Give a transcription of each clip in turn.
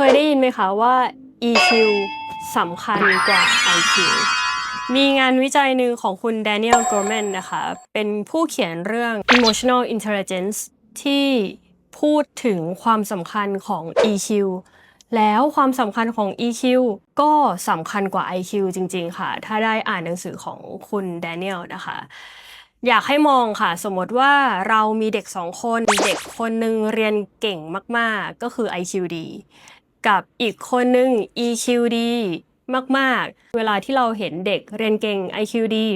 เคยได้ยินไหมคะว่า EQ สำคัญกว่า IQ มีงานวิจัยหนึ่งของคุณ Daniel Goleman นะคะ เป็นผู้เขียนเรื่อง Emotional Intelligence ที่พูดถึงความสำคัญของ EQ แล้วความสำคัญของ EQ ก็สำคัญกว่า IQ จริง ๆ ค่ะ ถ้าได้อ่านหนังสือของคุณ Daniel นะคะ อยากให้มองค่ะ สมมติว่าเรามีเด็กสองคน เด็กคนหนึ่งเรียนเก่งมาก ๆ ก็คือ IQ ดี กับอีกคนหนึ่ง EQ ดีมาก ๆ เวลาที่เราเห็นเด็กเรียนเก่ง IQ ดี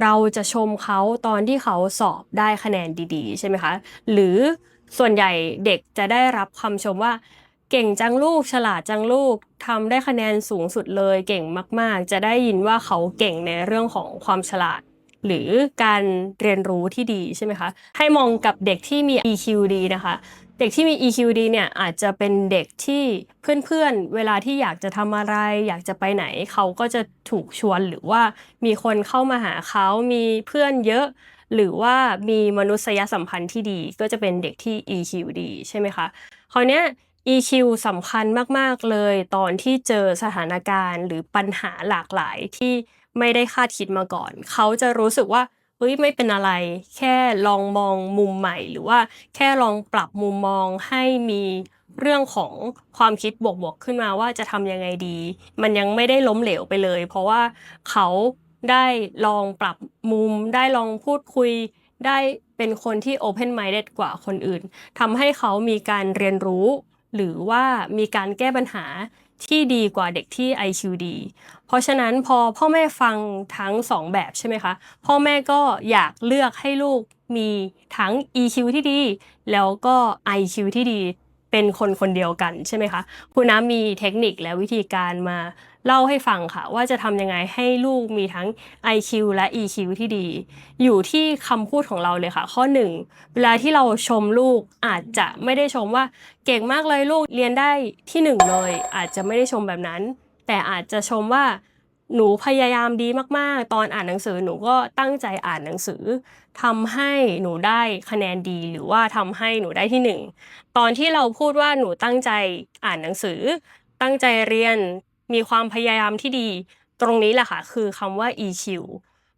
เราจะชมเขาตอนที่เขาสอบได้คะแนนดีๆ ใช่ไหมคะ หรือส่วนใหญ่เด็กจะได้รับคำชมว่าเก่งจังลูกฉลาดจังลูกทำได้คะแนนสูงสุดเลยเก่งมาก ๆ จะได้ยินว่าเขาเก่งในเรื่องของความฉลาด หรือการเรียนรู้ที่ดีใช่ไหมคะ ให้มองกับเด็กที่มี EQ ดีนะคะ เด็กที่มี EQ ดีเนี่ยอาจจะเป็นเด็กที่เพื่อนๆ เวลาที่อยากจะทำอะไร อยากจะไปไหนเขาก็จะถูกชวนหรือว่ามีคนเข้ามาหาเขามีเพื่อนเยอะ หรือว่ามีมนุษยสัมพันธ์ที่ดี ก็จะเป็นเด็กที่ EQ ดีใช่ไหมคะคราวเนี้ย EQ สำคัญมากๆเลยตอนที่เจอสถานการณ์ หรือปัญหาหลากหลายที่ไม่ได้คาดคิดมาก่อน เขาจะรู้สึกว่า เฮ้ยไม่เป็นอะไร แค่ลองมองมุมใหม่ หรือว่าแค่ลองปรับมุมมองให้มีเรื่องของความคิดบวกๆขึ้นมาว่าจะทำยังไงดี มันยังไม่ได้ล้มเหลวไปเลย เพราะว่าเขาได้ลองปรับมุม ได้ลองพูดคุย ได้เป็นคนที่ open minded กว่าคนอื่นทำให้เขามีการเรียนรู้ หรือว่ามีการแก้ปัญหา ที่ดีกว่าเด็กที่ IQ ดี เพราะฉะนั้นพอพ่อแม่ฟังทั้งสองแบบใช่ไหมคะ พ่อแม่ก็อยากเลือกให้ลูกมีทั้ง EQ ที่ดี แล้วก็ IQ ที่ดี เป็นคนคนเดียวกันใช่ไหมคะคุณน้ำมีเทคนิคและวิธีการมาเล่าให้ฟังค่ะ ว่าจะทำยังไงให้ลูกมีทั้ง IQ และ EQ ที่ดี อยู่ที่คำพูดของเราเลยค่ะ ข้อหนึ่งเวลาที่เราชมลูกอาจจะไม่ได้ชมว่าเก่งมากเลยลูกเรียนได้ที่หนึ่งเลย อาจจะไม่ได้ชมแบบนั้น แต่อาจจะชมว่า หนูพยายามดีมากๆ ตอนอ่านหนังสือหนูก็ตั้งใจอ่านหนังสือทำให้หนูได้คะแนนดีหรือว่าทำให้หนูได้ที่หนึ่งตอนที่เราพูดว่าหนูตั้งใจอ่านหนังสือ ตั้งใจเรียนมีความพยายามที่ดี ตรงนี้แหละค่ะคือคำว่า EQ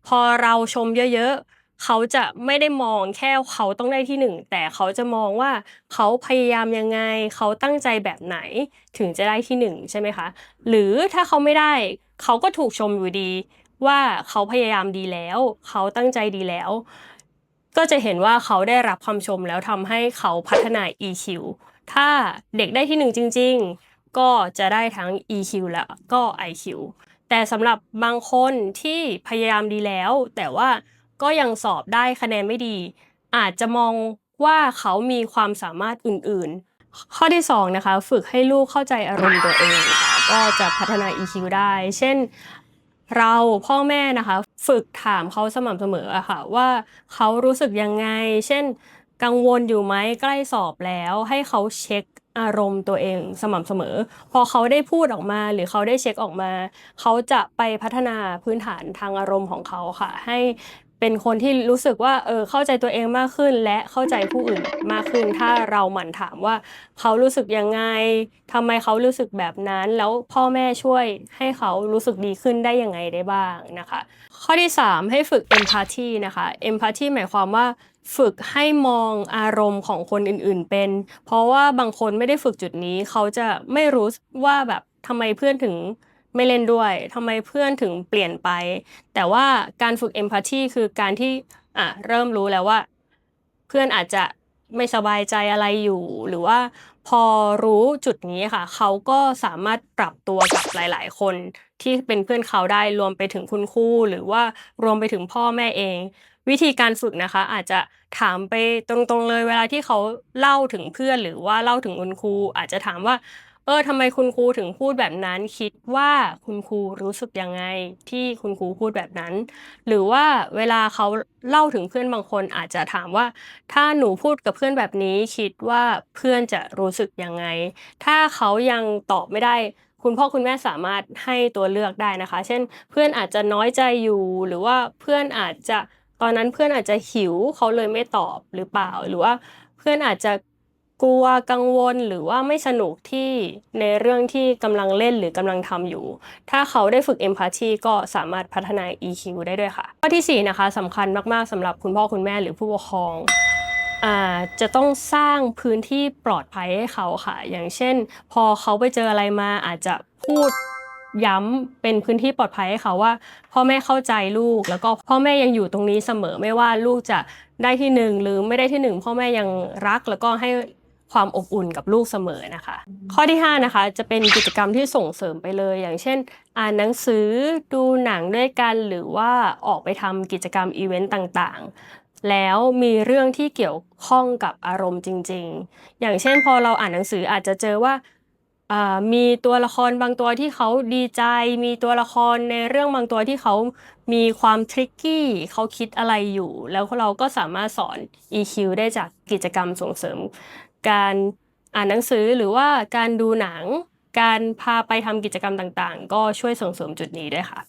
พอเราชมเยอะๆ เขาจะไม่ได้มองแค่เขาต้องได้ที่หนึ่งแต่เขาจะมองว่าเขาพยายามยังไง เขาตั้งใจแบบไหนถึงจะได้ที่หนึ่งใช่ไหมคะ หรือถ้าเขาไม่ได้ เขาก็ถูกชมอยู่ดีว่าเขาพยายามดีแล้ว เขาตั้งใจดีแล้ว ก็จะเห็นว่าเขาได้รับคำชมแล้วทำให้เขาพัฒนา EQ ถ้าเด็กได้ที่หนึ่งจริง ๆ ก็จะได้ทั้ง EQ และก็ IQ แต่สำหรับบางคนที่พยายามดีแล้ว แต่ว่า ก็ยังสอบได้คะแนนไม่ดี อาจจะมองว่าเขามีความสามารถอื่นๆ ข้อที่สองนะคะ ฝึกให้ลูกเข้าใจอารมณ์ตัวเองค่ะก็จะพัฒนา EQ ได้ เช่นเราพ่อแม่นะคะ ฝึกถามเขาสม่ำเสมออะค่ะว่าเขารู้สึกยังไง เช่น กังวลอยู่ไหมใกล้สอบแล้ว ให้เขาเช็คอารมณ์ตัวเองสม่ำเสมอ พอเขาได้พูดออกมาหรือเขาได้เช็คออกมา เขาจะไปพัฒนาพื้นฐานทางอารมณ์ของเขาค่ะ ให้ เป็นคนที่รู้สึกว่าเออเข้าใจตัวเองมากขึ้น และเข้าใจผู้อื่นมากขึ้น ถ้าเราหมั่นถามว่าเขารู้สึกยังไงทำไมเขารู้สึกแบบนั้น แล้วพ่อแม่ช่วยให้เขารู้สึกดีขึ้นได้ยังไงได้บ้างนะคะ ข้อที่ 3 ให้ฝึก empathy นะคะ empathy หมายความว่าฝึกให้มองอารมณ์ของคนอื่นๆเป็น เพราะว่าบางคนไม่ได้ฝึกจุดนี้ เขาจะไม่รู้ว่าแบบทำไมเพื่อนถึง ไม่เล่นด้วยทำไมเพื่อนถึงเปลี่ยนไป แต่ว่าการฝึก empathy คือการที่อะเริ่มรู้แล้วว่า เพื่อนอาจจะไม่สบายใจอะไรอยู่ หรือว่าพอรู้จุดนี้ค่ะ เขาก็สามารถปรับตัวกับหลาย ๆ คนที่เป็นเพื่อนเขาได้รวมไปถึงคุณครูหรือว่ารวมไปถึงพ่อแม่เอง วิธีการฝึกนะคะ อาจจะถามไปตรงๆเลย เวลาที่เขาเล่าถึงเพื่อนหรือว่าเล่าถึงคุณครูอาจจะถามว่า เออทำไมคุณครูถึงพูดแบบนั้น คิดว่าคุณครูรู้สึกยังไงที่คุณครูพูดแบบนั้น หรือว่าเวลาเขาเล่าถึงเพื่อนบางคนอาจจะถามว่า ถ้าหนูพูดกับเพื่อนแบบนี้ คิดว่าเพื่อนจะรู้สึกยังไง ถ้าเขายังตอบไม่ได้ คุณพ่อคุณแม่สามารถให้ตัวเลือกได้นะคะ เช่น เพื่อนอาจจะน้อยใจอยู่ หรือว่าเพื่อนอาจจะตอนนั้นเพื่อนอาจจะหิวเขาเลยไม่ตอบหรือเปล่า หรือว่าเพื่อนอาจจะ กลัวกังวลหรือว่าไม่สนุกที่ในเรื่องที่กำลังเล่นหรือกำลังทำอยู่ ถ้าเขาได้ฝึก empathy ก็สามารถพัฒนา EQ ได้ด้วยค่ะ ข้อที่ 4 นะคะสำคัญมากๆสำหรับคุณพ่อคุณแม่หรือผู้ปกครองจะต้องสร้างพื้นที่ปลอดภัยให้เขาค่ะ อย่างเช่น พอเขาไปเจออะไรมาอาจจะพูดย้ำเป็นพื้นที่ปลอดภัยให้เขาว่า พ่อแม่เข้าใจลูก แล้วก็พ่อแม่ยังอยู่ตรงนี้เสมอไม่ว่าลูกจะได้ที่หนึ่งหรือไม่ได้ที่หนึ่งพ่อแม่ยังรักแล้วก็ให้ ความอบอุ่นกับลูกเสมอนะคะ ข้อที่ 5 นะคะ จะเป็นกิจกรรมที่ส่งเสริมไปเลย อย่างเช่น อ่านหนังสือดูหนังด้วยกันหรือว่าออกไปทำกิจกรรมอีเวนต์ต่างๆ แล้วมีเรื่องที่เกี่ยวข้องกับอารมณ์จริง ๆ อย่างเช่น พอเราอ่านหนังสืออาจจะเจอว่ามีตัวละครบางตัวที่เขาดีใจ มีตัวละครในเรื่องบางตัวที่เขามีความทริกกี้เขาคิดอะไรอยู่ แล้วเราก็สามารถสอน EQ ได้จากกิจกรรมส่งเสริม การอ่านหนังสือหรือว่าการดูหนัง การพาไปทำกิจกรรมต่างๆ ก็ช่วยส่งเสริมจุดนี้ด้วยค่ะ